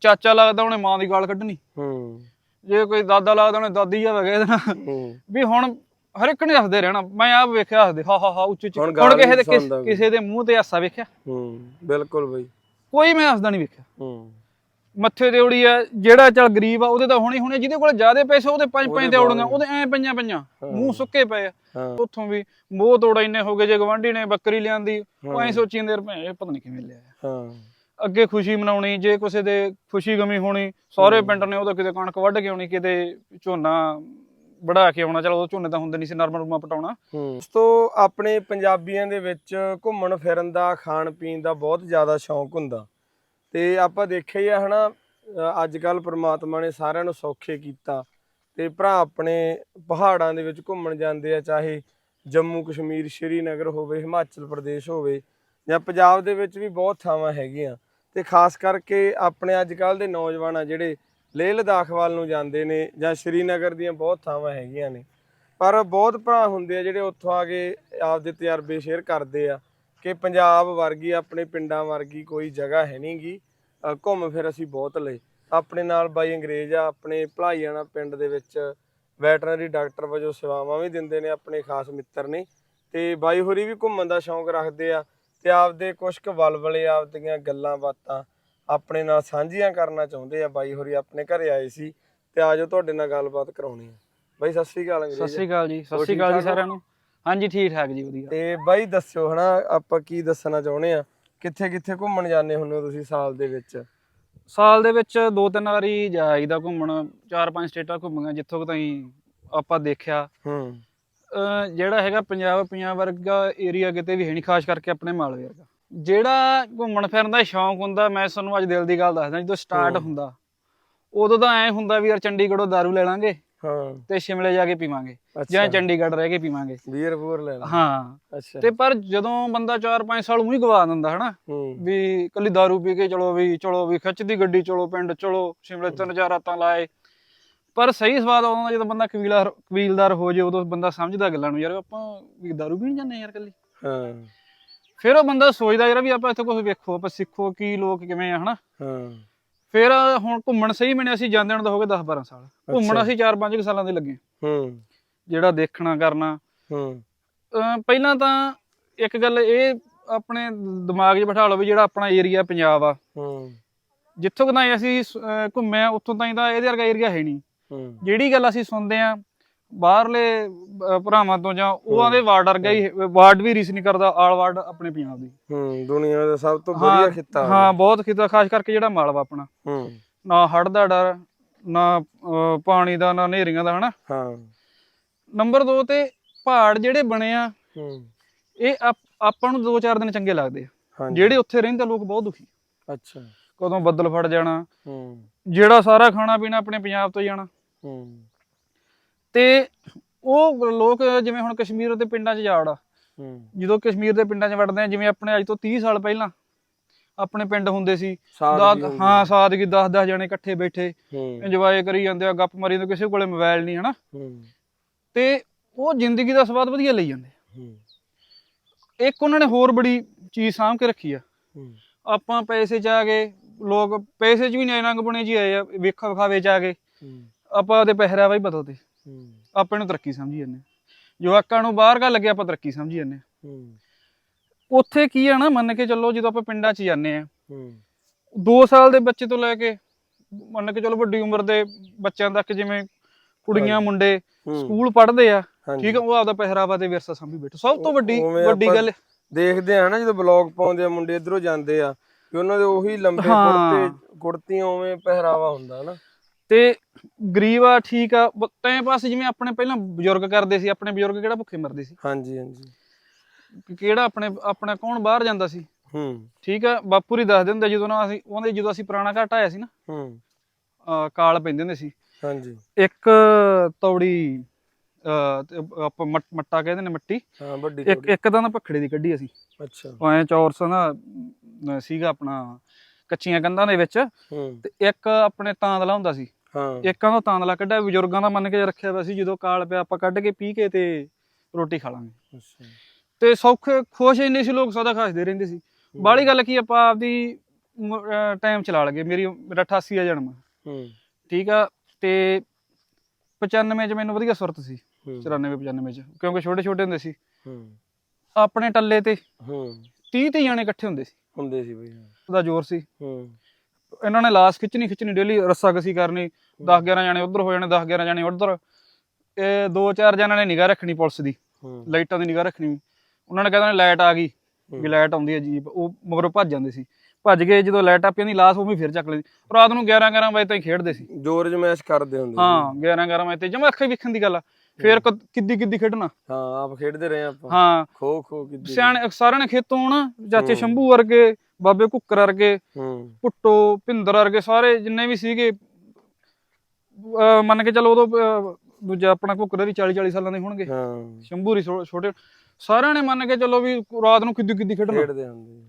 ਚਾਚਾ ਲੱਗਦਾ ਉਹਨੇ ਮਾਂ ਦੀ ਗਾਲ ਕੱਢਣੀ। ਹੂੰ। ਜੇ ਕੋਈ ਦਾਦਾ ਲੱਗਦਾ ਉਹਨੇ ਦਾਦੀ ਆ ਵਗੇ ਦੇਣਾ। ਵੀ ਹੁਣ ਹਰ ਇੱਕ ਨੇ ਹੱਸਦੇ ਰਹਿਣਾ। ਮੈਂ ਆਪ ਵੇਖਿਆ ਹੱਸਦੇ ਹਾ ਹਾ ਹਾ ਉੱਚੀ ਉੱਚੀ। ਹੁਣ ਕਿਸੇ ਦੇ ਕਿਸ- ਦੇ ਮੂੰਹ ਤੇ ਹਾਸਾ ਵੇਖਿਆ। ਹੂੰ ਬਿਲਕੁਲ ਬਈ। ਕੋਈ ਮੈਂ ਹੱਸਦਾ ਨਹੀਂ ਵੇਖਿਆ। ਹੂੰ। ਮੱਥੇ ਤੇ ਉੜੀ ਆ ਜਿਹੜਾ ਚੱਲ ਗਰੀਬ ਆ ਉਹਦੇ ਤਾਂ ਹੁਣੇ ਹੁਣੇ ਜਿਹਦੇ ਕੋਲ ਜ਼ਿਆਦੇ ਪੈਸੇ ਉਹਦੇ ਪੰਜ ਪੰਜ ਤੇ ਉੜੀਆਂ ਉਹਦੇ ਐ ਪਈਆਂ ਪਈਆਂ ਮੂੰਹ ਸੁੱਕੇ ਪਏ ਆ। ਉੱਥੋਂ ਵੀ ਮੋਹ ਤੋੜਾ ਇੰਨੇ ਹੋ ਗਏ ਜੇ ਗਵਾਂਢੀ ਨੇ ਬੱਕਰੀ ਲਿਆਂਦੀ ਉਹ ਐ ਸੋਚੀ ਜਾਂਦੇ ਰੁਪਏ ਇਹ ਪਤਾ ਨਹੀਂ ਕਿਵੇਂ ਲਿਆ ਹਾਂ। ਅੱਗੇ ਖੁਸ਼ੀ ਮਨਾਉਣੀ ਜੇ ਕਿਸੇ ਦੇ ਖੁਸ਼ੀ ਗਮੀ ਹੋਣੀ ਸਾਰੇ ਪਿੰਡ ਨੇ ਉਹਦਾ ਕਿਤੇ ਕਣਕ ਵੱਢ ਕੇ ਆਉਣੀ ਕਿਤੇ ਝੋਨਾ ਵੜਾ ਕੇ ਆਉਣਾ ਚਲ ਉਹ ਝੋਨੇ ਤਾਂ ਹੁੰਦੇ ਨਹੀਂ ਸੀ ਨਰਮਾ ਰੁਮਾ ਪਟਾਉਣਾ। ਹੂੰ। ਤੋਂ ਆਪਣੇ ਪੰਜਾਬੀਆਂ ਦੇ ਵਿੱਚ ਘੁੰਮਣ ਫਿਰਨ ਦਾ ਖਾਣ ਪੀਣ ਦਾ ਬਹੁਤ ਜ਼ਿਆਦਾ ਸ਼ੌਂਕ ਹੁੰਦਾ। ਤੇ ਆਪਾਂ ਦੇਖਿਆ ਹੀ ਆ ਹਨਾ ਅੱਜ ਕੱਲ ਪ੍ਰਮਾਤਮਾ ਨੇ ਸਾਰਿਆਂ ਨੂੰ ਸੌਖੇ ਕੀਤਾ ਤੇ ਭਰਾ ਆਪਣੇ ਪਹਾੜਾਂ ਦੇ ਵਿੱਚ ਘੁੰਮਣ ਜਾਂਦੇ ਆ ਚਾਹੇ ਜੰਮੂ ਕਸ਼ਮੀਰ ਸ਼੍ਰੀਨਗਰ ਹੋਵੇ ਹਿਮਾਚਲ ਪ੍ਰਦੇਸ਼ ਹੋਵੇ ਜਾਂ ਪੰਜਾਬ ਦੇ ਵਿੱਚ ਵੀ ਬਹੁਤ ਥਾਵਾਂ ਹੈਗੀਆਂ। ਤੇ ਖਾਸ ਕਰਕੇ ਆਪਣੇ ਅੱਜ ਕੱਲ ਦੇ ਨੌਜਵਾਨ ਆ ਜਿਹੜੇ ਲੇਹ ਲਦਾਖ ਵੱਲ ਨੂੰ ਜਾਂਦੇ ਨੇ ਜਾਂ ਸ਼੍ਰੀਨਗਰ ਦੀਆਂ ਬਹੁਤ ਥਾਵਾਂ ਹੈਗੀਆਂ ਨੇ। ਪਰ ਬਹੁਤ ਭਰਾ ਹੁੰਦੇ ਆ ਜਿਹੜੇ ਉੱਥੋਂ ਆ ਕੇ ਆਪਦੇ ਤਜਰਬੇ ਸ਼ੇਅਰ ਕਰਦੇ ਆ ਕਿ ਪੰਜਾਬ ਵਰਗੀ, ਆਪਣੇ ਪਿੰਡਾਂ ਵਰਗੀ ਕੋਈ ਜਗ੍ਹਾ ਹੈ ਨਹੀਂਗੀ ਘੁੰਮ ਫਿਰ ਅਸੀਂ ਬਹੁਤ ਲਏ। ਆਪਣੇ ਨਾਲ ਬਾਈ ਅੰਗਰੇਜ਼ ਆ, ਆਪਣੇ ਭਲਾਈਆਣਾ ਪਿੰਡ ਦੇ ਵਿੱਚ ਵੈਟਰਨਰੀ ਡਾਕਟਰ ਵਜੋਂ ਸੇਵਾਵਾਂ ਵੀ ਦਿੰਦੇ ਨੇ, ਆਪਣੇ ਖਾਸ ਮਿੱਤਰ ਨੇ। ਤੇ ਬਾਈ ਹੋਰੀ ਵੀ ਘੁੰਮਣ ਦਾ ਸ਼ੌਂਕ ਰੱਖਦੇ ਆ। ਤੇ ਆਪਦੇ ਕੁਝ ਕੁ ਵਲਵਲੇ ਆਪਦੀਆਂ ਗੱਲਾਂ ਬਾਤਾਂ ਆਪਣੇ ਨਾਲ ਸਾਂਝੀਆਂ ਕਰਨਾ ਚਾਹੁੰਦੇ ਆ ਬਾਈ ਹੋਰੀ ਆਪਣੇ ਘਰੇ ਆਏ ਸੀ ਤੇ ਆਜੋ ਤੁਹਾਡੇ ਨਾਲ ਗੱਲਬਾਤ ਕਰਾਉਣੀ ਆ। ਬਾਈ ਸਤਿ ਸ਼੍ਰੀ ਅਕਾਲ ਸਤਿ ਅੰਗਰੇਜ਼ ਸ੍ਰੀ ਅਕਾਲ ਜੀ ਸਤਿ ਸ੍ਰੀ ਅਕਾਲ ਜੀ? ਸਾਰਿਆਂ ਨੂੰ? ਹਾਂਜੀ ਠੀਕ ਠਾਕ ਜੀ ਵਧੀਆ। ਤੇ ਬਾਈ ਦੱਸਿਓ ਹਨਾ ਆਪਾਂ ਕੀ ਦੱਸਣਾ ਚਾਹੁੰਦੇ ਆ? ਕਿੱਥੇ ਕਿੱਥੇ ਘੁੰਮਣ ਜਾਂਦੇ ਹੁੰਦੇ ਹੋ ਤੁਸੀਂ ਸਾਲ ਦੇ ਵਿੱਚ? ਸਾਲ ਦੇ ਵਿੱਚ ਦੋ ਤਿੰਨ ਵਾਰੀ ਜਾਈਦਾ ਘੁੰਮਣ ਚਾਰ ਪੰਜ ਸਟੇਟਾਂ ਘੁੰਮੀਆਂ ਜਿੱਥੋਂ ਕੁ ਤਾਈਂ ਆਪਾਂ ਦੇਖਿਆ। ਹੂੰ। ਜਿਹੜਾ ਹੈਗਾ ਪੰਜਾਬ ਪੰਜਾਬ ਵਰਗਾ ਏਰੀਆ ਕਿਤੇ ਵੀ ਹੈ ਨਹੀਂ ਖਾਸ ਕਰਕੇ ਆਪਣੇ ਮਾਲਵੇ ਵਰਗਾ। ਜਿਹੜਾ ਘੁੰਮਣ ਫਿਰਨ ਦਾ ਸ਼ੌਂਕ ਹੁੰਦਾ ਮੈਂ ਤੁਹਾਨੂੰ ਅੱਜ ਦਿਲ ਦੀ ਗੱਲ ਦੱਸਦਾ ਜਦੋਂ ਸਟਾਰਟ। ਹੁੰਦਾ ਉਦੋਂ ਤਾਂ ਐ ਹੁੰਦਾ ਵੀ ਯਾਰ ਚੰਡੀਗੜ੍ਹੋਂ ਦਾਰੂ ਲੈ ਲਾਂਗੇ ਹਾਂ। ਤੇ ਸ਼ਿਮਲੇ ਜਾ ਕੇ ਪੀਵਾਂਗੇ ਜਾਂ ਚੰਡੀਗੜ੍ਹ ਰਹਿ ਕੇ ਪੀਵਾਂਗੇ। ਬੀਅਰ ਬੂਰ ਲੈ ਲਾ ਹਾਂ। ਅੱਛਾ। ਤੇ ਪਰ ਜਦੋਂ ਬੰਦਾ 4-5 ਸਾਲ ਉਹੀ ਗਵਾ ਦਿੰਦਾ ਹਨਾ? ਵੀ ਕੱਲੀ ਦਾਰੂ ਪੀ ਕੇ ਚਲੋ ਵੀ ਚਲੋ ਵੀ ਖਿੱਚਦੀ ਗੱਡੀ ਚਲੋ ਪਿੰਡ ਚਲੋ ਸ਼ਿਮਲੇ ਤਿੰਨ ਚਾਰ ਰਾਤਾਂ ਲਾਏ। ਪਰ ਸਹੀ ਸਵਾਦ ਆਉਂਦਾ ਜਦੋਂ ਬੰਦਾ ਕਬੀਲਦਾਰ ਕਬੀਲਦਾਰ ਹੋ ਜੇ ਉਦੋਂ ਬੰਦਾ ਸਮਝਦਾ ਗੱਲਾਂ ਨੂੰ ਯਾਰ ਆਪਾਂ ਵੀ ਦਾਰੂ ਪੀਣ ਜਾਂਦੇ ਯਾਰ ਕੱਲੀ ਹਾਂ। ਫਿਰ ਉਹ ਬੰਦਾ ਸੋਚਦਾ ਯਾਰ ਵੀ ਆਪਾਂ ਇੱਥੇ ਕੁਝ ਵੇਖੋ ਆਪਾਂ ਸਿੱਖੋ ਕੀ ਲੋਕ ਕਿਵੇਂ ਆ ਹਨਾ? ਹਾਂ। ਫਿਰ ਹੁਣ ਘੁੰਮਣ ਸਹੀ ਮੈਨੇ ਅਸੀਂ ਜਾਂਦੇ ਹੁਣ ਤਾਂ ਹੋ ਗਏ 10 12 ਸਾਲ। ਘੁੰਮਣ ਅਸੀਂ 4-5 ਸਾਲਾਂ ਦੇ ਲੱਗੇ। ਹੂੰ। ਜਿਹੜਾ ਦੇਖਣਾ ਕਰਨਾ। ਹੂੰ। ਪਹਿਲਾਂ ਤਾਂ ਇੱਕ ਗੱਲ ਇਹ ਆਪਣੇ ਦਿਮਾਗ 'ਚ ਬਿਠਾ ਲਓ ਵੀ ਜਿਹੜਾ ਆਪਣਾ ਏਰੀਆ ਪੰਜਾਬ ਆ। ਹੂੰ। ਜਿੱਥੋਂ ਕਦਾਈ ਅਸੀਂ ਅਹ ਘੁੰਮੇ ਆ ਉੱਥੋਂ ਤਾਂ ਇਹਦੇ ਵਰਗਾ ਏਰੀਆ ਹੈ ਨਹੀਂ। ਜਿਹੜੀ ਗੱਲ ਅਸੀਂ ਸੁਣਦੇ ਆ ਬਾਹਰਲੇ ਭਰਾਵਾਂ ਤੋਂ ਜਾਂ ਉਹਨਾਂ ਦੇ ਵਾਰਡ ਵਰਗਾ ਹੀ ਵਾਰਡ ਵੀ ਰੀਸ ਨਹੀਂ ਕਰਦਾ ਆਲ ਵਾਰਡ ਆਪਣੇ ਪੰਜਾਬ ਦੀ। ਹੂੰ ਦੁਨੀਆ ਦਾ ਸਭ ਤੋਂ ਵਧੀਆ ਖਿੱਤਾ ਹਾਂ ਬਹੁਤ ਖਿੱਤਾ ਖਾਸ ਕਰਕੇ ਜਿਹੜਾ ਮਾਲਵਾ ਆਪਣਾ ਹੂੰ। ਨਾ ਹੜ੍ਹ ਦਾ ਡਰ ਨਾ ਪਾਣੀ ਦਾ ਨਾ ਹਨੇਰੀਆਂ ਦਾ ਹਨਾ? ਹਾਂ। ਨੰਬਰ 2 ਤੇ ਪਹਾੜ ਜਿਹੜੇ ਬਣੇ ਆ ਹੂੰ। ਇਹ ਆਪ- ਨੂੰ 2-4 ਦਿਨ ਚੰਗੇ ਲੱਗਦੇ ਆ। ਜਿਹੜੇ ਉੱਥੇ ਰਹਿੰਦੇ ਲੋਕ ਬਹੁਤ ਦੁਖੀ ਅੱਛਾ। ਕਦੋਂ ਬੱਦਲ ਫੜ ਜਾਣਾ। ਹੂੰ। ਜਿਹੜਾ ਸਾਰਾ ਖਾਣਾ ਪੀਣਾ ਆਪਣੇ ਪੰਜਾਬ ਤੋਂ ਹੀ ਜਾਣਾ ਹੂੰ। ਤੇ ਉਹ ਲੋਕ ਜਿਵੇਂ ਹੁਣ ਕਸ਼ਮੀਰ ਦੇ ਪਿੰਡਾਂ 'ਚ ਜਾੜ ਆ। ਹੂੰ। ਜਦੋਂ ਕਸ਼ਮੀਰ ਦੇ ਪਿੰਡਾਂ 'ਚ ਵੜਦੇ ਆ ਜਿਵੇਂ ਆਪਣੇ ਅੱਜ ਤੋਂ 30 ਸਾਲ ਪਹਿਲਾਂ ਆਪਣੇ ਪਿੰਡ ਹੁੰਦੇ ਸੀ। ਹੁੰਦੀ। ਹਾਂ ਸਾਦਗੀ 10-10 ਜਣੇ ਇਕੱਠੇ ਬੈਠੇ ਇੰਜੋਏ ਕਰੀ ਜਾਂਦੇ ਆ ਗੱਪ ਮਾਰੀ ਜਾਂਦੇ ਕਿਸੇ ਕੋਲੇ ਮੋਬਾਈਲ ਨਹੀਂ ਹਨਾ? ਤੇ ਉਹ ਜ਼ਿੰਦਗੀ ਦਾ ਸਵਾਦ ਵਧੀਆ ਲਈ ਜਾਂਦੇ ਇੱਕ ਉਹਨਾਂ ਨੇ ਹੋਰ ਬੜੀ ਚੀਜ਼ ਸਾਂਭ ਕੇ ਰੱਖੀ ਆ। ਆਪਾਂ ਪੈਸੇ ਚ ਆ ਗਏ ਲੋਕ ਪੈਸੇ ਚ ਵੀ ਨਹੀਂ ਰੰਗ ਬਣੇ ਜੀ ਆਏ ਆ ਵੇਖਾ ਵਿਖਾਵੇ ਚ ਆ ਗਏ। ਆਪਾਂ ਉਹਦੇ ਪਹਿਰਾਵਾ ਹੀ ਬਦਲਦੇ। ਹੂੰ। ਆਪਾਂ ਨੂੰ ਤਰੱਕੀ ਸਮਝੀ ਜਾਂਦੇ ਜਵਾਕਾਂ ਨੂੰ ਬਾਹਰ ਗੱਲ ਲੱਗੇ ਆਪਾਂ ਤਰੱਕੀ ਸਮਝੀ ਜਾਂਦੇ ਹੂੰ। ਉੱਥੇ ਕੀ ਆ ਨਾ ਮੰਨ ਕੇ ਚੱਲੋ ਜਦੋਂ ਆਪਾਂ ਪਿੰਡਾਂ 'ਚ ਜਾਂਦੇ ਆ ਹੂੰ। 2 ਸਾਲ ਦੇ ਬੱਚੇ ਤੋਂ ਲੈ ਕੇ ਮੰਨ ਕੇ ਚੱਲੋ ਵੱਡੀ ਉਮਰ ਦੇ ਬੱਚਿਆਂ ਤੱਕ ਜਿਵੇਂ ਕੁੜੀਆਂ ਮੁੰਡੇ। ਸਕੂਲ ਪੜ੍ਹਦੇ ਆ। ਠੀਕ ਆ ਉਹ ਆਪਦਾ ਪਹਿਰਾਵਾ ਤੇ ਵਿਰਸਾ ਸੰਭੀ ਬੈਠੇ। ਸਭ ਤੋਂ ਵੱਡੀ ਵੱਡੀ ਗੱਲ ਦੇਖਦੇ ਆ ਨਾ ਜਦੋਂ ਬਲੌਗ ਪਾਉਂਦੇ ਆ ਮੁੰਡੇ ਇਧਰੋਂ ਜਾਂਦੇ ਆ ਕਿ ਉਹਨਾਂ ਦੇ ਉਹੀ ਲੰਬੇ। ਕੁੜਤੇ ਕੁੜਤੀਆਂ ਉਵੇਂ ਪਹਿਰਾਵਾ ਹੁੰਦਾ ਨਾ। ਤੇ ਗਰੀਬ ਆ ਠੀਕ ਆ ਟਾਈਮ ਪਾਸ ਜਿਵੇਂ ਆਪਣੇ ਪਹਿਲਾਂ ਬਜ਼ੁਰਗ ਕਰਦੇ ਸੀ ਆਪਣੇ ਬਜ਼ੁਰਗ ਕਿਹੜਾ ਭੁੱਖੇ ਮਰਦੇ ਸੀ? ਹਾਂਜੀ ਹਾਂਜੀ। ਕਿ ਕਿਹੜਾ ਆਪਣੇ ਆਪਣਾ ਕੌਣ ਬਾਹਰ ਜਾਂਦਾ ਸੀ? ਹੂੰ। ਠੀਕ ਆ ਬਾਪੂ ਹੀ ਦੱਸਦੇ ਹੁੰਦੇ ਜਦੋਂ ਨਾ ਅਸੀਂ ਉਹਦੇ ਜਦੋਂ ਅਸੀਂ ਪੁਰਾਣਾ ਘਾਟ ਆਇਆ ਸੀ ਨਾ ਹੂੰ। ਅਹ ਕਾਲ ਪੈਂਦੇ ਹੁੰਦੇ ਸੀ। ਹਾਂਜੀ। ਇੱਕ ਤੌੜੀ ਅਹ ਤੇ ਆਪਾਂ ਮੱਟ- ਮੱਟਾ ਕਹਿੰਦੇ ਨੇ ਮਿੱਟੀ। ਹਾਂ ਵੱਡੀ ਇੱਕ ਇੱਕ ਤਾਂ ਨਾ ਭਖੜੇ ਦੀ ਕੱਢੀ ਅਸੀਂ। ਅੱਛਾ। ਉਹ ਐ ਚੌਰਸ ਨਾ ਸੀਗਾ ਆਪਣਾ ਕੱਚੀਆਂ ਕੰਧਾਂ ਦੇ ਵਿੱਚ। ਹੂੰ। ਤੇ ਇੱਕ ਆਪਣੇ ਤਾਂਦਲਾ ਹੁੰਦਾ ਸੀ। ਇੱਕਾਂ ਦਾ ਤਾਂਦਲਾ ਕੱਢਿਆ ਬਜ਼ੁਰਗਾਂ ਦਾ ਮੰਨ ਕੇ ਰੱਖਿਆ ਹੋਇਆ ਸੀ ਜਦੋਂ ਕਾਲ ਪਿਆ ਆਪਾਂ ਕੱਢ ਕੇ ਪੀ ਕੇ ਤੇ ਰੋਟੀ ਖਾ ਲਾਂਗੇ। ਤੇ ਸੌਖੇ ਖੁਸ਼ ਇੰਨੇ ਸੀ ਲੋਕ ਸਦਾ ਖਾਸਦੇ ਰਹਿੰਦੇ ਸੀ। ਬਾਹਲੀ ਗੱਲ ਕੀ ਆਪਾਂ ਆਪਦੀ ਟਾਈਮ ਚਲਾ ਲਗੇ ਮੇਰੀ ਮੇਰਾ 88 ਆ ਜਨਮ। ਹੂੰ। ਠੀਕ ਆ ਤੇ 95 ਚ ਮੈਨੂੰ ਵਧੀਆ ਸੁਰਤ ਸੀ ਹੂੰ। 94 95 ਚ ਕਿਉਂਕਿ ਛੋਟੇ ਛੋਟੇ ਹੁੰਦੇ ਸੀ। ਹੂੰ। ਆਪਣੇ ਟੱਲੇ ਤੇ ਹੂੰ। 30 30 ਜਾਣੇ ਇਕੱਠੇ ਹੁੰਦੇ ਸੀ। ਹੁੰਦੇ ਸੀ ਬਈ ਉਹਦਾ ਜ਼ੋਰ ਸੀ। ਹੂੰ। ਇਹਨਾਂ ਨੇ ਲਾਸ ਖਿੱਚਣੀ ਖਿੱਚਣੀ ਡੇਲੀ ਰੱਸਾ ਕਸੀ ਕਰਨੀ 10 11 ਜਾਣੇ ਉਧਰ ਹੋ ਜਾਣੇ 10 11 ਜਾਣੇ ਉਧਰ। ਇਹ ਦੋ ਚਾਰ ਜਣਾਂ ਨੇ ਨਿਗਾਹ ਰੱਖਣੀ ਪੁਲਿਸ ਦੀ ਲਾਈਟਾਂ ਦੀ ਨਿਗਾਹ ਰੱਖਣੀ। ਉਹਨਾਂ ਨੇ ਕਹਿੰਦਾ ਲਾਈਟ ਆ ਗਈ ਵੀ ਲਾਈਟ ਆਉਂਦੀ ਹੈ ਜੀਪ ਉਹ ਮਗਰੋਂ ਭੱਜ ਜਾਂਦੇ ਸੀ। ਭੱਜ ਗਏ ਜਦੋਂ ਲਾਈਟ ਆਪੀ ਜਾਂਦੀ ਲਾਸ ਉਹ ਵੀ ਫਿਰ ਚੱਕ ਲੈਂਦੀ। ਰਾਤ ਨੂੰ 11 11 ਵਜੇ ਤਾਈਂ ਖੇਡਦੇ ਸੀ। ਜੋਰ ਜਮੈਸ਼ ਕਰਦੇ ਹੁੰਦੇ। ਹਾਂ 11 11 ਵਜੇ ਤੇ ਜਮਾ ਅੱਖੇ ਵਿਖਣ ਦੀ ਗੱਲ ਆ। ਫਿਰ ਕਿੱਦੀ ਕਿੱਦੀ ਖੇਡਣਾ। ਹਾਂ ਆਪ ਖੇਡਦੇ ਰਹੇ ਆਪਾਂ। ਹਾਂ। ਖੋ ਖੋ ਕਿੱਦੀ। ਸਿਆਣੇ ਸਾਰਿਆਂ ਨੇ ਖੇਤੋਂ ਆਉਣਾ ਚਾਚੇ। ਸ਼ੰਭੂ ਵਰਗੇ ਬਾਬੇ ਕੁੱਕਰ ਵਰਗੇ ਹੂੰ। ਪੁੱਟੋ ਭਿੰਦਰ ਵਰਗੇ ਸਾਰੇ ਜਿੰਨੇ ਵੀ ਸੀਗੇ ਅਹ ਮੰਨ ਕੇ ਚੱਲੋ ਉਦੋਂ ਅਹ, ਦੂਜਾ ਆਪਣਾ ਕੁੱਕਰ ਵੀ 40 40 ਸਾਲਾਂ ਦੇ ਹੋਣਗੇ। ਹਾਂ। ਸ਼ੰਭੂ ਰੀ ਛੋ- ਛੋਟੇ ਸਾਰਿਆਂ ਨੇ ਮੰਨ ਕੇ ਚੱਲੋ ਵੀ ਰਾਤ ਨੂੰ ਕਿੱਦੀ ਕਿੱਦੀ ਖੇਡਣਾ। ਖੇਡਦੇ ਹੁੰਦੇ।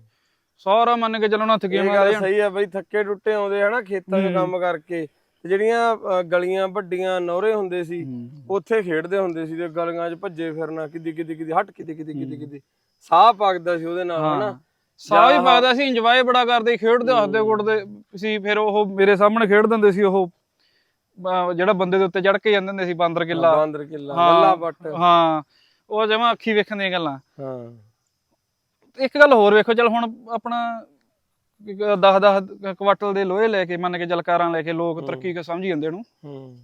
ਸਾਰਾ ਮੰਨ ਕੇ ਚੱਲੋ ਨਾ ਥਕੇ ਇਹ ਗੱਲ ਸਹੀ ਆ ਬਈ ਥੱਕੇ ਟੁੱਟੇ ਆਉਂਦੇ ਹਨਾ ਖੇਤਾਂ 'ਚ। ਕੰਮ ਕਰਕੇ। ਤੇ ਜਿਹੜੀਆਂ ਅ, ਗਲੀਆਂ ਵੱਡੀਆਂ ਨੌਰੇ ਹੁੰਦੇ ਸੀ ਉੱਥੇ ਖੇਡਦੇ ਹੁੰਦੇ ਸੀ ਤੇ ਗਲੀਆਂ 'ਚ ਭੱਜੇ ਫਿਰਨਾ ਕਿੱਦੀ ਕਿੱਦੀ ਕਿੱਦੀ ਹਟ ਕਿੱਦੀ ਕਿੱਦੀ ਕਿੱਦੀ ਕਿੱਦੀ। ਸਾਹ ਪੱਕਦਾ ਸੀ ਉਹਦੇ ਨਾਲ ਹਨਾ। ਸਾਹ ਹੀ ਪਾਦਾ ਸੀ ਇੰਜੋਏ ਬੜਾ ਕਰਦੇ ਖੇਡਦੇ ਹੱਸਦੇ ਗੁੱਟਦੇ ਸੀ ਫਿਰ ਉਹ ਮੇਰੇ ਸਾਹਮਣੇ ਖੇਡ ਦਿੰਦੇ ਸੀ ਉਹ ਜਿਹੜਾ ਬੰਦੇ ਦੇ ਉੱਤੇ ਚੜ ਕੇ ਜਾਂਦੇ ਹੁੰਦੇ ਸੀ ਬਾਂਦਰ ਕਿੱਲਾ। ਬਾਂਦਰ ਕਿੱਲਾ। ਬੱਲਾ ਬੱਟ ਹਾਂ ਉਹ ਜਮਾ ਅੱਖੀ ਵੇਖਣ ਦੀਆਂ ਗੱਲਾਂ। ਹਾਂ। ਇੱਕ ਗੱਲ ਹੋਰ ਵੇਖੋ ਚਲ ਹੁਣ ਆਪਣਾ 10 10 ਕੁਆਟਲ ਦੇ ਲੋਹੇ ਲੈ ਕੇ ਮੰਨ ਕੇ ਜਲਕਾਰਾਂ ਲੈ ਕੇ ਲੋਕ ਤਰੱਕੀ ਕਰ ਸਮਝੀ ਜਾਂਦੇ ਨੂੰ ਹੂੰ।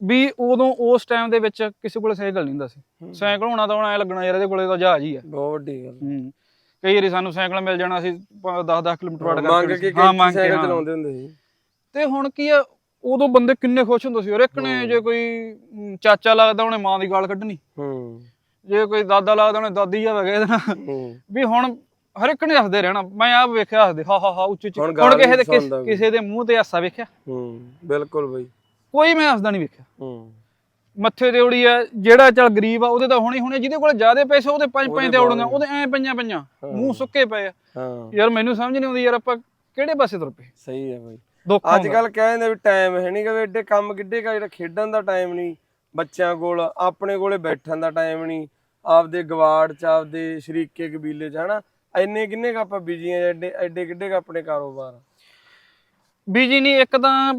ਵੀ ਉਦੋਂ ਉਸ ਟਾਈਮ ਦੇ ਵਿੱਚ ਕਿਸੇ ਕੋਲ ਸਾਈਕਲ ਨਹੀਂ ਹੁੰਦਾ ਸੀ। ਸਾਈਕਲ ਹੋਣਾ ਤਾਂ ਹੁਣ ਐ ਲੱਗਣਾ ਯਾਰ ਇਹਦੇ ਕੋਲੇ ਤਾਂ ਜਹਾਜ਼ ਹੀ ਆ। ਬਹੁਤ ਵੱਡੀ ਗੱਲ। ਹੂੰ। ਕਈ ਵਾਰੀ ਸਾਨੂੰ ਸਾਈਕਲ ਮਿਲ ਜਾਣਾ ਸੀ 10 10 ਕਿਲੋਮੀਟਰ ਵਾਟ ਮੰਗ ਕਰਕੇ ਕੇ ਹਾਂ ਮੰਗ ਕੇ ਸਾਈਕਲ। ਚਲਾਉਂਦੇ ਹੁੰਦੇ ਸੀ। ਤੇ ਹੁਣ ਕੀ ਆ ਉਦੋਂ ਬੰਦੇ ਕਿੰਨੇ ਖੁਸ਼ ਹੁੰਦੇ ਸੀ ਔਰ ਇੱਕ ਨੇ ਜੇ ਕੋਈ ਚਾਚਾ ਲੱਗਦਾ ਉਹਨੇ ਮਾਂ ਦੀ ਗਾਲ ਕੱਢਣੀ। ਹੂੰ। ਜੇ ਕੋਈ ਦਾਦਾ ਲੱਗਦਾ ਉਹਨੇ ਦਾਦੀ ਆ ਵਗੇ ਦੇਣਾ। ਵੀ ਹੁਣ ਹਰ ਇੱਕ ਨੇ ਹੱਸਦੇ ਰਹਿਣਾ ਮੈਂ ਆਪ ਵੇਖਿਆ ਹੱਸਦੇ ਹਾ ਹਾ ਹਾ ਉੱਚੀ ਉੱਚੀ। ਹੁਣ ਕਿਸੇ ਦੇ। ਕਿਸੇ ਦੇ ਮੂੰਹ ਤੇ ਹਾਸਾ ਵੇਖਿਆ। ਹੂੰ ਬਿਲਕੁਲ ਬਈ। ਕੋਈ ਮੈਂ ਹੱਸਦਾ ਨਹੀਂ ਵੇਖਿਆ। ਹੂੰ। ਮੱਥੇ ਤੇ ਉੜੀ ਆ ਜਿਹੜਾ ਚੱਲ ਗਰੀਬ ਆ ਉਹਦੇ ਤਾਂ ਹੁਣੇ ਹੁਣੇ ਜਿਹਦੇ ਕੋਲ ਜ਼ਿਆਦੇ ਪੈਸੇ ਉਹਦੇ ਪੰਜ ਪੰਜ ਤੇ ਉੜੀਆਂ ਉਹਦੇ ਐ ਪਈਆਂ ਪਈਆਂ ਮੂੰਹ ਸੁੱਕੇ ਪਏ ਆ। ਯਾਰ ਮੈਨੂੰ ਸਮਝ ਨਹੀਂ ਆਉਂਦੀ ਯਾਰ ਆਪਾਂ ਕਿਹੜੇ ਪਾਸੇ ਤੁਰ ਪਏ। ਸਹੀ ਹੈ ਬਈ। ਅੱਜ। ਕੱਲ ਕਹਿੰਦੇ ਵੀ ਟਾਈਮ ਹੈ ਨਹੀਂ ਕਿ ਐਡੇ ਕੰਮ ਕਿੱਡੇ ਕਾ ਜਿਹੜਾ ਖੇਡਣ ਦਾ ਟਾਈਮ ਨਹੀਂ ਬੱਚਿਆਂ ਕੋਲ ਆਪਣੇ ਕੋਲੇ ਬੈਠਣ ਦਾ ਟਾਈਮ ਨਹੀਂ ਆਪਦੇ ਗਵਾੜ ਚ ਆਪਦੇ ਸ਼ਰੀਕੇ ਕਬੀਲੇ ਚ ਹਨਾ? ਇੰਨੇ ਕਿੰਨੇ ਕ ਆਪਾਂ ਬਿਜ਼ੀ ਆ ਐਡੇ ਐਡੇ ਕਿੱਡੇ ਕ ਆਪਣੇ ਕਾਰੋਬਾਰ ਆ। ਬੀਜੀ ਨਹੀਂ ਇੱਕ ਤਾਂ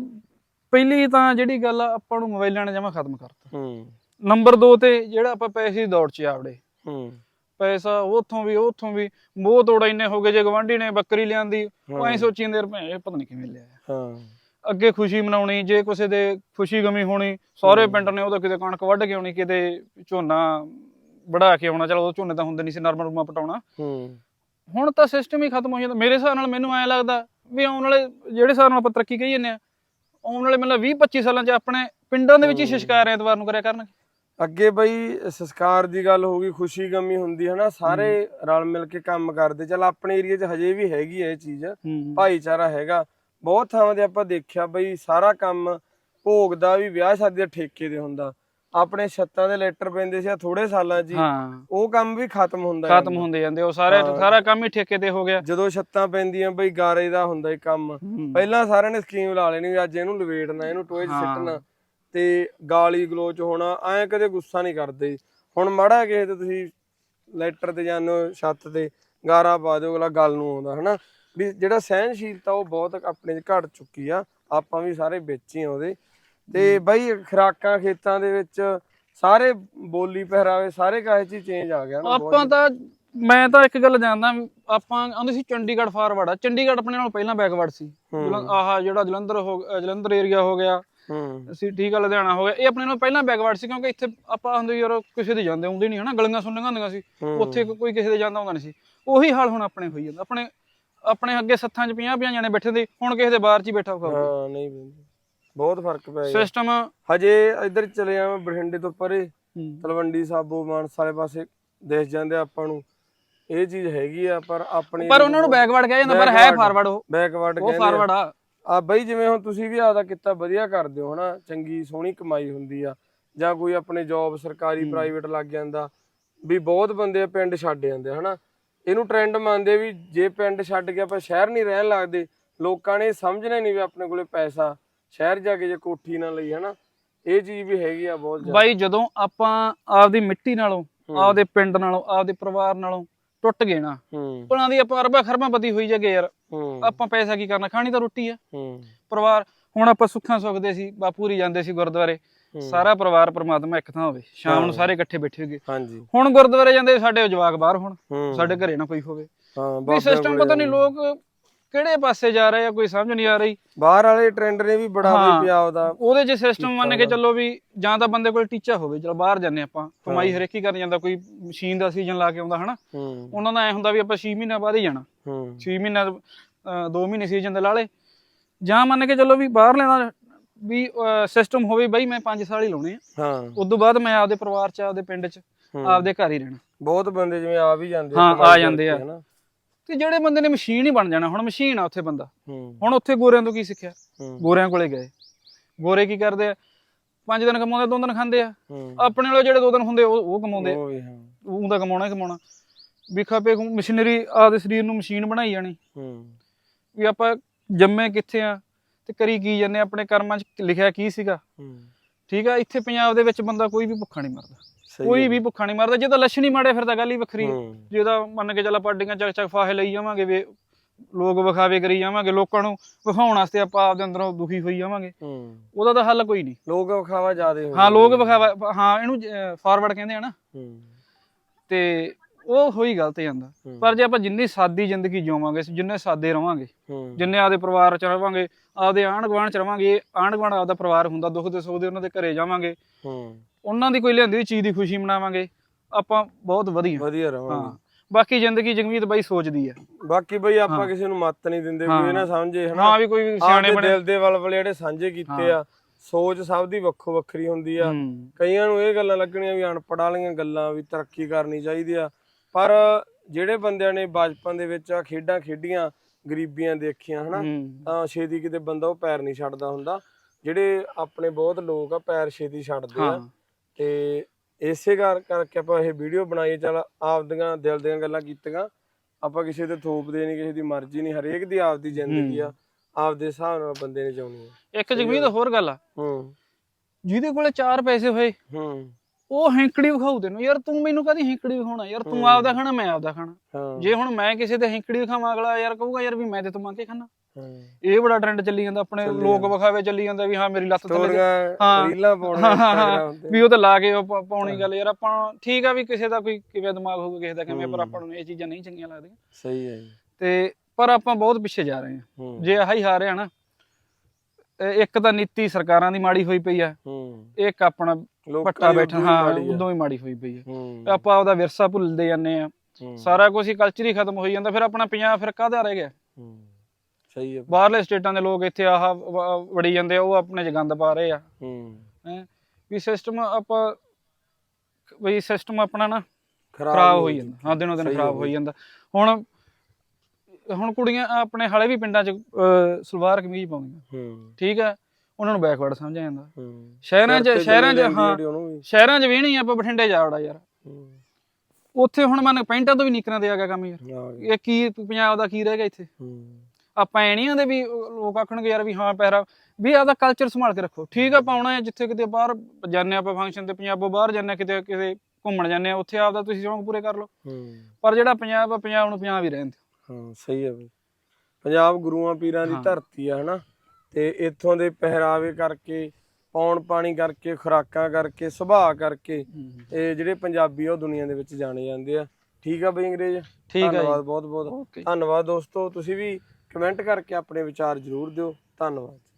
ਪਹਿਲੀ ਤਾਂ ਜਿਹੜੀ ਗੱਲ ਆਪਾਂ ਨੂੰ ਮੋਬਾਈਲਾਂ ਨੇ ਜਮਾ ਖਤਮ ਕਰਤਾ। ਹੂੰ। ਨੰਬਰ 2 ਤੇ ਜਿਹੜਾ ਆਪਾਂ ਪੈਸੇ ਦੀ ਦੌੜ 'ਚ ਆਵੜੇ ਹੂੰ। ਪੈਸਾ ਉਥੋਂ ਵੀ ਉਥੋਂ ਵੀ ਮੋਹ ਤੋੜਾ ਇੰਨੇ ਹੋ ਗਏ ਜੇ ਗਵਾਂਢੀ ਨੇ ਬੱਕਰੀ ਲਿਆਂਦੀ ਉਹ ਐਂ ਸੋਚੀ ਜਾਂਦੇ ਰੁਪਏ ਇਹ ਪਤਾ ਨਹੀਂ ਕਿਵੇਂ ਲਿਆ ਹਾਂ। ਅੱਗੇ ਖੁਸ਼ੀ ਮਨਾਉਣੀ ਜੇ ਕਿਸੇ ਦੇ ਖੁਸ਼ੀ ਗਮੀ ਹੋਣੀ ਸਾਰੇ ਪਿੰਡ ਨੇ ਉਹਦਾ ਕਿਤੇ ਕਣਕ ਵੱਢ ਕੇ ਆਉਣੀ ਕਿਤੇ ਝੋਨਾ ਵੜਾ ਕੇ ਆਉਣਾ ਚਲੋ ਉਹ ਝੋਨੇ ਤਾਂ ਹੁੰਦੇ ਨਹੀਂ ਸੀ ਨਰਮਾ ਰੁਮਾ ਪਟਾਉਣਾ। ਹੂੰ। ਹੁਣ ਤਾਂ ਸਿਸਟਮ ਹੀ ਖਤਮ ਹੋ ਜਾਂਦਾ। ਮੇਰੇ ਹਿਸਾਬ ਨਾਲ ਮੈਨੂੰ ਐਂ ਲੱਗਦਾ ਵੀ ਆਉਣ ਵਾਲੇ ਜਿਹੜੇ ਹਿਸਾਬ ਨਾਲ ਆਪਾਂ ਤਰੱਕੀ ਕਹੀ ਜਾਂਦੇ ਆ ਆਉਣ ਵਾਲੇ ਮਤਲਬ 20 25 ਸਾਲਾਂ 'ਚ ਆਪਣੇ ਪਿੰਡਾਂ ਦੇ ਵਿੱਚ ਹੀ ਸ਼ਿਸ਼ਕਾਰ ਐਤਵਾਰ ਨੂੰ ਕਰਿਆ ਕਰਨਗੇ? ਅੱਗੇ ਬਈ ਸੰਸਕਾਰ ਦੀ ਗੱਲ ਹੋ ਗਈ ਖੁਸ਼ੀ ਗਮੀ ਹੁੰਦੀ ਹੈ ਨਾ ਸਾਰੇ ਰਲ ਮਿਲ ਕੇ ਕੰਮ ਕਰਦੇ। ਚਲ ਆਪਣੇ ਏਰੀਆ 'ਚ ਹਜੇ ਵੀ ਹੈਗੀ ਹੈ ਇਹ ਚੀਜ਼। ਭਾਈਚਾਰਾ ਹੈਗਾ। ਬਹੁਤ ਥਾਵਾਂ ਤੇ ਆਪਾਂ ਦੇਖਿਆ ਬਈ ਸਾਰਾ ਕੰਮ ਭੋਗ ਦਾ ਵੀ ਵਿਆਹ ਸ਼ਾਦੀ ਦੇ ਠੇਕੇ ਤੇ ਹੁੰਦਾ। ਆਪਣੇ ਛੱਤਾਂ ਦੇ ਲੈਟਰ ਪੈਂਦੇ ਸੀ ਥੋੜੇ ਸਾਲਾਂ 'ਚ ਹੀ। ਹਾਂ ਉਹ ਕੰਮ ਵੀ ਖਤਮ ਹੁੰਦਾ ਖਤਮ। ਹੁੰਦੇ ਜਾਂਦੇ ਉਹ ਸਾਰੇ ਹਾਂ। ਸਾਰਾ ਕੰਮ ਹੀ ਠੇਕੇ ਤੇ ਹੋ ਗਿਆ ਜਦੋਂ ਛੱਤਾਂ ਪੈਂਦੀਆਂ ਬਈ ਗਾਰੇ ਦਾ ਹੁੰਦਾ ਇਹ ਕੰਮ ਹੂੰ। ਪਹਿਲਾਂ ਸਾਰਿਆਂ ਨੇ ਸਕੀਮ ਲਾ ਲੈਣੀ ਵੀ ਅੱਜ ਇਹਨੂੰ ਲਵੇੜਨਾ ਇਹਨੂੰ ਟੋਏ 'ਚ ਹਾਂ। ਸਿੱਟਣਾ ਤੇ ਗਾਲੀ ਗਲੋਚ ਹੋਣਾ ਐਂ ਕਦੇ ਗੁੱਸਾ ਨਹੀਂ ਕਰਦੇ ਹੁਣ ਮੜਾ ਕਿਸੇ ਤੇ ਤੁਸੀਂ ਲੈਟਰ ਤੇ ਜਾਂਦੇ ਹੋ ਛੱਤ ਤੇ ਗਾਰਾ ਪਾ ਦਿਓ ਅਗਲਾ ਗੱਲ ਨੂੰ ਆਉਂਦਾ ਹਨਾ ਵੀ ਜਿਹੜਾ ਸਹਿਨਸ਼ੀਲਤਾ ਉਹ ਬਹੁਤ ਆਪਣੇ 'ਚ ਘਟ ਚੁੱਕੀ ਆ ਆਪਾਂ ਵੀ ਸਾਰੇ ਵਿੱਚ ਹੀ ਆ ਉਹਦੇ ਤੇ ਬਈ ਖਰਾਕਾਂ ਖੇਤਾਂ ਦੇ ਵਿੱਚ ਸਾਰੇ ਬੋਲੀ ਪਹਿਰਾਵੇ ਸਾਰੇ ਕਾਹੇ 'ਚ ਚੇਂਜ ਆ ਗਿਆ ਨਾ ਬਹੁਤ ਆਪਾਂ ਤਾਂ ਮੈਂ ਤਾਂ ਇੱਕ ਗੱਲ ਜਾਣਦਾ ਵੀ ਆਪਾਂ ਆਉਂਦੇ ਸੀ ਚੰਡੀਗੜ੍ਹ ਫਾਰਵਰਡ ਆ। ਚੰਡੀਗੜ੍ਹ ਆਪਣੇ ਨਾਲ ਪਹਿਲਾਂ ਬੈਕਵਰਡ ਸੀ। ਹੂੰ। ਜਲੰ- ਆਹ ਜਿਹੜਾ ਜਲੰਧਰ ਹੋ ਜਲੰਧਰ ਏਰੀਆ ਹੋ ਗਿਆ ਹੂੰ। ਅਸੀਂ ਠੀਕ ਆ ਲੁਧਿਆਣਾ ਹੋ ਗਿਆ। ਇਹ ਆਪਣੇ ਨਾਲ ਪਹਿਲਾਂ ਬੈਕਵਰਡ ਸੀ ਕਿਉਂਕਿ ਇੱਥੇ ਆਪਾਂ ਹੁੰਦੇ ਯਾਰ ਕਿਸੇ ਦੇ ਜਾਂਦੇ ਹੁੰਦੇ ਨਹੀਂ ਹਨਾ ਗਲੀਆਂ ਸੁਣਨੀਆਂ ਹੁੰਦੀਆਂ ਸੀ। ਹੂੰ। ਉੱਥੇ ਕੋ- ਕੋਈ ਕਿਸੇ ਦੇ ਜਾਂਦਾ ਹੁੰਦਾ ਨਹੀਂ ਸੀ। ਉਹੀ ਹਾਲ ਹੁਣ ਆਪਣੇ ਹੋਈ ਜਾਂਦਾ। ਆਪਣੇ ਆਪਣੇ ਅੱਗੇ ਸੱਥਾਂ 'ਚ 50 50 ਜਾਣੇ ਬੈਠੇ ਦੇ ਹੁਣ ਕਿਸੇ ਦੇ ਬਾਹਰ 'ਚ ਹੀ ਬੈਠਾ ਹੋਊਗਾ ਹਾਂ ਨਹੀਂ ਪੈਂਦੀ। ਬਹੁਤ ਫ਼ਰਕ ਪੈ ਗਿਆ ਸਿਸਟਮ ਹਜੇ ਇੱਧਰ ਚਲੇ ਜਾਵਾਂ ਬਠਿੰਡੇ ਤੋਂ ਪਰੇ ਤਲਵੰਡੀ ਸਾਬੋ ਮਾਨਸਾ ਵਾਲੇ ਪਾਸੇ ਦੇਖ ਜਾਂਦੇ ਆਪਾਂ ਨੂੰ। ਇਹ ਚੀਜ਼ ਹੈਗੀ ਆ ਪਰ ਆਪਣੀ ਪਰ ਉਹਨਾਂ ਨੂੰ ਬੈਕਵਰਡ ਕਿਹਾ ਜਾਂਦਾ ਪਰ ਹੈ Backward। ਫਾਰਵਰਡ ਉਹ। ਬੈਕਵਰਡ ਉਹ ਕਹਿੰਦੇ ਫਾਰਵਰਡ ਆ। ਆ ਬਈ ਜਿਵੇਂ ਹੁਣ ਤੁਸੀਂ ਵੀ ਆਪਦਾ ਕਿੱਤਾ ਵਧੀਆ ਕਰਦੇ ਹੋ ਹਨਾ ਚੰਗੀ ਸੋਹਣੀ ਕਮਾਈ ਹੁੰਦੀ ਆ ਜਾਂ ਕੋਈ ਆਪਣੇ ਜੌਬ ਸਰਕਾਰੀ ਪ੍ਰਾਈਵੇਟ ਲੱਗ ਜਾਂਦਾ ਵੀ ਬਹੁਤ ਬੰਦੇ ਪਿੰਡ ਛੱਡ ਜਾਂਦੇ ਆ, ਹਨਾ। ਇਹਨੂੰ ਟ੍ਰੈਂਡ ਮੰਨਦੇ ਵੀ ਜੇ ਪਿੰਡ ਛੱਡ ਕੇ ਆਪਾਂ ਸ਼ਹਿਰ ਨਹੀਂ ਰਹਿਣ ਲੱਗਦੇ ਲੋਕਾਂ ਨੇ ਸਮਝਣਾ ਨਹੀਂ ਵੀ ਆਪਣੇ ਕੋਲੇ ਪੈਸਾ। ਸ਼ਹਿਰ ਜਾ ਕੇ ਜੇ ਕੋਠੀ ਨਾ ਲਈ ਹਨਾ? ਇਹ ਚੀਜ਼ ਵੀ ਹੈਗੀ ਆ ਬਹੁਤ ਜ਼ਿਆਦਾ। ਬਾਈ ਜਦੋਂ ਆਪਾਂ ਆਪਦੀ ਮਿੱਟੀ ਨਾਲੋਂ ਆਪਦੇ ਪਿੰਡ ਨਾਲੋਂ ਆਪਦੇ ਪਰਿਵਾਰ ਨਾਲੋਂ ਟੁੱਟ ਗਏ ਨਾ ਉਹਨਾਂ ਦੀ ਆਪਾਂ ਅਰਬਾਂ ਖਰਬਾਂ ਪਤੀ ਹੋਈ ਜਗੇ ਯਾਰ। ਆਪਾਂ ਪੈਸਾ ਕੀ ਕਰਨਾ? ਖਾਣੀ ਤਾਂ ਰੋਟੀ ਆ। ਪਰਿਵਾਰ ਹੁਣ ਆਪਾਂ ਸੁੱਖਾਂ ਸੁਖਦੇ ਸੀ ਬਾਪੂਰੀ ਜਾਂਦੇ ਸੀ ਗੁਰਦੁਆਰੇ। ਸਾਰਾ ਪਰਿਵਾਰ ਪ੍ਰਮਾਤਮਾ ਇੱਕ ਥਾਂ ਹੋਵੇ। ਸ਼ਾਮ ਨੂੰ। ਸਾਰੇ ਇਕੱਠੇ ਬੈਠੇ ਹੋਗੇ। ਹੁਣ ਗੁਰਦੁਆਰੇ ਜਾਂਦੇ ਸਾਡੇ ਜਵਾਕ ਬਾਹਰ ਹੋਣ। ਸਾਡੇ ਘਰੇ ਨਾ ਕੋਈ ਹੋਵੇ। ਹਾਂ ਸਿਸਟਮ ਪਤਾ ਨਹੀਂ ਲੋਕ ਕਿਹੜੇ ਪਾਸੇ ਜਾ ਰਹੇ ਆ ਕੋਈ ਸਮਝ ਨਹੀਂ ਆ ਰਹੀ? ਬਾਹਰ ਵਾਲੇ ਟ੍ਰੈਂਡ ਨੇ ਵੀ ਬੜਾ ਹਾਂ। ਵੀ ਪਿਆ ਉਹਦਾ। ਉਹਦੇ 'ਚ ਸਿਸਟਮ ਮੰਨ ਕੇ। ਚੱਲੋ ਵੀ ਜਾਂ ਤਾਂ ਬੰਦੇ ਕੋਲ ਟੀਚਾ ਹੋਵੇ ਚਲ ਬਾਹਰ ਜਾਂਦੇ ਆਪਾਂ ਕਮਾਈ ਹਰੇਕ ਹੀ ਕਰਨ ਜਾਂਦਾ ਕੋਈ ਮਸ਼ੀਨ ਦਾ ਸੀਜ਼ਨ ਲਾ ਕੇ ਆਉਂਦਾ ਹਨਾ? ਹੂੰ। ਉਹਨਾਂ ਦਾ ਐ ਹੁੰਦਾ ਵੀ ਆਪਾਂ 6 ਮਹੀਨਿਆਂ ਬਾਅਦ ਹੀ ਜਾਣਾ। ਹੂੰ। 6 ਮਹੀਨਾ 2 ਮਹੀਨੇ ਸੀਜ਼ਨ ਦੇ ਲਾ ਲੇ ਜਾਂ ਮੰਨ ਕੇ ਚੱਲੋ ਵੀ ਬਾਹਰ ਲੈਣਾ ਵੀ ਸਿਸਟਮ ਹੋਵੇ ਬਈ ਮੈਂ 5 ਸਾਲ ਹੀ ਲਾਉਣੇ ਆ। ਹਾਂ। ਉਸ ਤੋਂ ਬਾਅਦ ਮੈਂ ਆਪਦੇ ਪਰਿਵਾਰ 'ਚ ਆਪਦੇ ਪਿੰਡ 'ਚ ਹੂੰ। ਆਪਦੇ ਘਰ ਹੀ ਰਹਿਣਾ। ਬਹੁਤ ਬੰਦੇ ਜਿਵੇਂ ਆ ਵੀ ਜਾਂਦੇ ਹਾਂ, ਆ ਜਾਂਦੇ ਆ। ਹਨਾ। ਤੇ ਜਿਹੜੇ ਬੰਦੇ ਨੇ ਮਸ਼ੀਨ ਹੀ ਬਣ ਜਾਣਾ ਹੁਣ ਮਸ਼ੀਨ ਆ ਉੱਥੇ ਬੰਦਾ। ਹੁਣ ਉੱਥੇ ਗੋਰਿਆਂ ਤੋਂ ਕੀ ਸਿੱਖਿਆ? ਗੋਰਿਆਂ ਕੋਲੇ ਗਏ। ਗੋਰੇ ਕੀ ਕਰਦੇ ਆ? ਪੰਜ ਦਿਨ ਕਮਾਉਂਦੇ ਦੋ ਦਿਨ ਖਾਂਦੇ ਆ। ਆਪਣੇ ਵਾਲੇ ਜਿਹੜੇ ਦੋ ਦਿਨ ਹੁੰਦੇ ਉਹ ਉਹ ਕਮਾਉਂਦੇ ਉਹ ਤਾਂ ਕਮਾਉਣਾ ਹੀ ਕਮਾਉਣਾ। ਵੀ ਖਪੇ ਮਸ਼ੀਨਰੀ ਆਪਦੇ ਸਰੀਰ ਨੂੰ ਮਸ਼ੀਨ ਬਣਾਈ ਜਾਣੀ। ਵੀ ਆਪਾਂ ਜੰਮੇ ਕਿੱਥੇ ਆ ਤੇ ਕਰੀ ਕੀ ਜਾਂਦੇ ਆਪਣੇ ਕਰਮਾਂ 'ਚ ਲਿਖਿਆ ਕੀ ਸੀਗਾ। ਠੀਕ ਆ ਇੱਥੇ ਪੰਜਾਬ ਦੇ ਵਿੱਚ ਬੰਦਾ ਕੋਈ ਵੀ ਭੁੱਖਾ ਨਹੀਂ ਮਰਦਾ। ਕੋਈ। ਵੀ ਭੁੱਖਾ ਨਹੀਂ ਮਰਦਾ ਜੇ ਤਾਂ ਲੱਛਣ ਹੀ ਮਾੜੇ ਫਿਰ ਤਾਂ ਗੱਲ ਹੀ ਵੱਖਰੀ ਹੈ। ਜੇ ਤਾਂ ਮੰਨ ਕੇ ਚੱਲ ਆਪਾਂ ਅੱਡੀਆਂ ਚੱਕ ਚੱਕ ਫਾਹੇ ਲਈ ਜਾਵਾਂਗੇ ਵੇ ਲੋਕ ਵਿਖਾਵੇ ਕਰੀ ਜਾਵਾਂਗੇ ਲੋਕਾਂ ਨੂੰ ਵਿਖਾਉਣ ਵਾਸਤੇ ਆਪਾਂ ਆਪਦੇ ਅੰਦਰੋਂ ਦੁਖੀ ਹੋਈ ਜਾਵਾਂਗੇ। ਹੂੰ। ਉਹਦਾ ਤਾਂ ਹੱਲ ਕੋਈ ਨਹੀਂ। ਲੋਕ ਵਿਖਾਵਾ ਜ਼ਿਆਦੇ ਹੋ ਹਾਂ ਲੋਕ ਵਿਖਾਵਾ ਹਾਂ ਇਹਨੂੰ ਫਾਰਵਰਡ ਕਹਿੰਦੇ ਆ ਨਾ। ਹੂੰ। ਤੇ ਉਹ ਹੋਈ ਗਲਤ ਜਾਂਦਾ। ਪਰ ਜੇ ਆਪਾਂ ਜਿੰਨੀ ਸਾਦੀ ਜ਼ਿੰਦਗੀ ਜਿਉਵਾਂਗੇ ਜਿੰਨੇ ਸਾਦੇ ਰਵਾਂਗੇ ਜਿੰਨੇ ਆਪਦੇ ਪਰਿਵਾਰ ਚ ਰਵਾਂਗੇ ਆਪਦੇ ਆਂਢ ਗੁਆਂਢ ਚ ਰਵਾਂਗੇ ਆਂਢ ਗੁਆਂਢ ਆਪਦਾ ਪਰਿਵਾਰ ਹੁੰਦਾ ਦੁੱਖ ਦੇ ਸੁੱਖ ਦੇ ਉਹਨਾਂ ਦੇ ਘਰੇ ਜਾਵਾਂਗੇ। ਉਹਨਾਂ ਦੀ ਕੋਈ ਲਿਆਂਦੀ ਹੋਈ ਚੀਜ਼ ਦੀ ਖੁਸ਼ੀ ਮਨਾਵਾਂਗੇ। ਆਪਾਂ ਬਹੁਤ ਵਧੀਆ। ਵਧੀਆ ਹਾਂ। ਰਵਾਂਗੇ ਬਾਕੀ ਜ਼ਿੰਦਗੀ ਜਗਮੀਤ ਬਾਈ ਸੋਚਦੀ ਆ। ਬਾਕੀ ਬਈ ਆਪਾਂ ਹਾਂ। ਕਿਸੇ ਨੂੰ ਮੱਤ ਨਹੀਂ ਦਿੰਦੇ ਹਾਂ। ਕੋਈ ਇਹ ਨਾ ਸਮਝੇ ਹਨਾ? ਹਾਂ ਵੀ ਕੋਈ ਸਿਆਣੇ ਆਪਦੇ ਬਣੇ। ਦਿਲ ਦੇ ਵਲਵਲੇ ਜਿਹੜੇ ਸਾਂਝੇ ਕੀਤੇ ਹਾਂ। ਆ ਸੋਚ ਸਭ ਦੀ ਵੱਖੋ ਵੱਖਰੀ ਹੁੰਦੀ ਆ। ਹੂੰ, ਕਈਆਂ ਨੂੰ ਇਹ ਗੱਲਾਂ ਲੱਗਣੀਆਂ ਵੀ ਅਨਪੜ੍ਹ ਵਾਲੀਆਂ ਗੱਲਾਂ ਵੀ ਤਰੱਕੀ ਕਰਨੀ ਚਾਹੀਦੀ ਆ। ਪਰ ਜਿਹੜੇ ਬੰਦਿਆਂ ਨੇ ਬਚਪਨ ਦੇ ਵਿੱਚ ਆ ਖੇਡਾਂ ਖੇਡੀਆਂ ਗਰੀਬੀਆਂ ਦੇਖੀਆਂ ਹਨਾ? ਹੂੰ, ਤਾਂ ਛੇਤੀ ਕਿਤੇ ਬੰਦਾ ਉਹ ਪੈਰ ਨਹੀਂ ਛੱਡਦਾ ਹੁੰਦਾ। ਜਿਹੜੇ ਆਪਣੇ ਬਹੁਤ ਲੋਕ ਆ ਪੈਰ ਛੇਤੀ ਛੱਡਦੇ ਆ। ਹਾਂ। ਤੇ ਇਸੇ ਕਰ ਕਰਕੇ ਆਪਾਂ ਇਹ ਵੀਡੀਓ ਬਣਾਈ ਚਲ ਆਪਦੀਆਂ ਦਿਲ ਦੀਆਂ ਗੱਲਾਂ ਕੀਤੀਆਂ। ਆਪਾਂ ਕਿਸੇ ਤੇ ਥੋਪਦੇ ਨਹੀਂ ਕਿਸੇ ਦੀ ਮਰਜ਼ੀ ਨਹੀਂ ਹਰੇਕ ਦੀ ਆਪਦੀ ਜ਼ਿੰਦਗੀ ਆ ਆਪਦੇ ਹਿਸਾਬ ਨਾਲ ਬੰਦੇ ਨੇ ਚਾਉਣੀ ਆ। ਇੱਕ ਜਗਮੀਤ ਹੋਰ ਗੱਲ ਆ। ਹੂੰ। ਜਿਹਦੇ ਕੋਲੇ ਚਾਰ ਪੈਸੇ ਹੋਏ ਹੂੰ। ਉਹ ਹੈਂਕੜੀ ਵਿਖਾਊ ਤੈਨੂੰ। ਯਾਰ ਤੂੰ ਮੈਨੂੰ ਕਦੀ ਹੈਂਕੜੀ ਵਿਖਾਉਣਾ? ਯਾਰ ਤੂੰ। ਆਪਦਾ ਖਾਣਾ ਮੈਂ ਆਪਦਾ ਖਾਣਾ। ਜੇ ਹੁਣ ਮੈਂ ਕਿਸੇ ਤੇ ਹੈਂਕੜੀ ਵਿਖਾਵਾਂ ਅਗਲਾ ਯਾਰ ਕਹੂਗਾ ਯਾਰ ਵੀ ਮੈਂ ਤੇ ਤੋਂ ਮੰਗ ਕੇ ਖਾਣਾ ਇਹ ਬੜਾ ਟ੍ਰੈਂਡ ਚੱਲੀ ਜਾਂਦਾ ਆਪਣੇ ਲੋਕ। ਵਿਖਾਵੇ ਚੱਲੀ ਜਾਂਦਾ ਵੀ ਹਾਂ ਮੇਰੀ ਲੱਤ ਥੱਲੇ ਹਾਂ। ਰੀਲਾਂ ਪਾਉਣੀਆਂ ਤੇ। ਵੀ ਉਹ ਤਾਂ ਲਾ ਕੇ ਪਾਉਣੀ ਗੱਲ ਯਾਰ ਆਪਾਂ ਠੀਕ ਆ ਵੀ ਕਿਸੇ ਦਾ ਕੋਈ ਕਿਵੇਂ ਦਿਮਾਗ ਹੋਊਗਾ ਕਿਸੇ ਦਾ ਕਿਵੇਂ ਪਰ। ਆਪਾਂ ਨੂੰ ਇਹ ਚੀਜ਼ਾਂ ਨਹੀਂ ਚੰਗੀਆਂ ਲੱਗਦੀਆਂ। ਸਹੀ ਹੈ ਜੀ। ਤੇ ਪਰ ਆਪਾਂ ਬਹੁਤ ਪਿੱਛੇ ਜਾ ਰਹੇ ਹਾਂ। ਜੇ ਆਹੀ ਹਾਰੇ ਆ ਨਾ ਇੱਕ ਤਾਂ ਨੀਤੀ ਸਰਕਾਰਾਂ ਦੀ ਮਾੜੀ ਹੋਈ ਪਈ ਆ। ਇੱਕ ਆਪਣਾ ਪੱਟਾ ਬੈਠਾ ਹੀ। ਉਦੋਂ ਹੀ ਮਾੜੀ ਹੋਈ ਪਈ ਆ। ਆਪਾਂ ਆਪਦਾ ਵਿਰਸਾ ਭੁੱਲਦੇ ਜਾਂਦੇ ਆ ਸਾਰਾ ਕੁਝ ਹੀ ਕਲਚਰ ਹੀ ਖਤਮ ਹੋਈ ਜਾਂਦਾ ਫਿਰ ਆਪਣਾ ਪੰਜਾਬ ਫਿਰ ਕਾਹਦਾ ਰਹਿ ਗਿਆ? ਸਹੀ ਹੈ ਬਾਹਰਲੇ ਸਟੇਟਾਂ ਦੇ ਲੋਕ ਇੱਥੇ ਆਹ ਵ- ਵੜੀ ਜਾਂਦੇ ਆ ਉਹ ਆਪਣੇ ਚ ਗੰਦ ਪਾ ਰਹੇ ਆ। ਹੂੰ। ਹੈਂ? ਵੀ ਸਿਸਟਮ ਆਪਾਂ ਵੀ ਸਿਸਟਮ ਆਪਣਾ ਨਾ ਖਰਾਬ ਹੋਈ ਜਾਂਦਾ। ਹਾਂ ਦਿਨੋਂ ਦਿਨ ਸਹੀ ਖਰਾਬ ਹੋਈ ਜਾਂਦਾ। ਹੁਣ ਹੁਣ ਕੁੜੀਆਂ ਆਪਣੇ ਹਾਲੇ ਵੀ ਪਿੰਡਾਂ ਚ ਅਹ, ਸਲਵਾਰ ਕਮੀਜ਼ ਪਾਉਂਦੀਆਂ। ਹੂੰ। ਠੀਕ ਹੈ ਉਹਨਾਂ ਨੂੰ ਬੈਕਵਰਡ ਸਮਝਿਆ ਜਾਂਦਾ। ਹੂੰ। ਸ਼ਹਿਰਾਂ 'ਚ ਸ਼ਹਿਰਾਂ 'ਚ ਹਾਂ ਸ਼ਹਿਰਾਂ 'ਚ ਵੀ ਨਹੀਂ ਆਪਾਂ ਬਠਿੰਡੇ ਜਾ ਵੜਾ ਯਾਰ। ਹੂੰ। ਉੱਥੇ ਹੁਣ ਮਨ ਪੈਂਟਾਂ ਤੋਂ ਵੀ ਨਿਕਰਾਂ ਤੇ ਆ ਗਿਆ ਕੰਮ ਯਾਰ। ਇਹ ਕੀ ਪੰਜਾਬ ਦਾ ਕੀ ਰਹਿ ਗਿਆ ਇੱਥੇ? ਹੂੰ। ਆਪਾਂ ਐ ਨਹੀਂ ਆਂਦੇ ਵੀ ਲੋਕ ਆਖਣਗੇ ਯਾਰ ਵੀ ਹਾਂ ਪਹਿਰਾ ਵੀ ਆਦਾ ਕਲਚਰ ਸੰਭਾਲ ਕੇ ਰੱਖੋ। ਠੀਕ ਆ ਪਾਉਣਾ ਹੈ ਜਿੱਥੇ ਕਿਤੇ ਬਾਹਰ ਜਾਂਦੇ ਆਪਾਂ ਫੰਕਸ਼ਨ ਤੇ ਪੰਜਾਬੋਂ ਬਾਹਰ ਜਾਂਦੇ ਕਿਤੇ ਕਿਸੇ ਘੁੰਮਣ ਜਾਂਦੇ ਆ ਉੱਥੇ ਆਪਦਾ ਤੁਸੀਂ ਸ਼ੌਂਕ ਪੂਰੇ ਕਰ ਲਓ। ਪਰ ਜਿਹੜਾ ਪੰਜਾਬ ਆ ਪੰਜਾਬ ਨੂੰ ਪੰਜਾਬ ਹੀ ਰਹਿਣ ਦਿਓ। ਹਾਂ ਸਹੀ ਹੈ ਬਈ। ਪੰਜਾਬ ਗੁਰੂਆਂ ਪੀਰਾਂ ਦੀ। ਧਰਤੀ ਆ ਹਨਾ? ਤੇ ਇੱਥੋਂ ਦੇ ਪਹਿਰਾਵੇ ਕਰਕੇ ਪੌਣ ਪਾਣੀ ਕਰਕੇ ਖੁਰਾਕਾਂ ਕਰਕੇ ਸੁਭਾਅ ਕਰਕੇ ਇਹ ਜਿਹੜੇ ਪੰਜਾਬੀ ਆ ਉਹ ਦੁਨੀਆ ਦੇ ਵਿੱਚ ਜਾਣੇ ਜਾਂਦੇ ਆ। ਠੀਕ ਆ ਬਈ ਅੰਗਰੇਜ਼? ਠੀਕ ਆ ਧੰਨਵਾਦ ਬਹੁਤ ਬਹੁਤ ਧੰਨਵਾਦ ਦੋਸਤੋ ਤੁਸੀਂ ਵੀ ਕਮੈਂਟ ਕਰਕੇ ਆਪਣੇ ਵਿਚਾਰ ਜ਼ਰੂਰ ਦਿਓ। ਧੰਨਵਾਦ।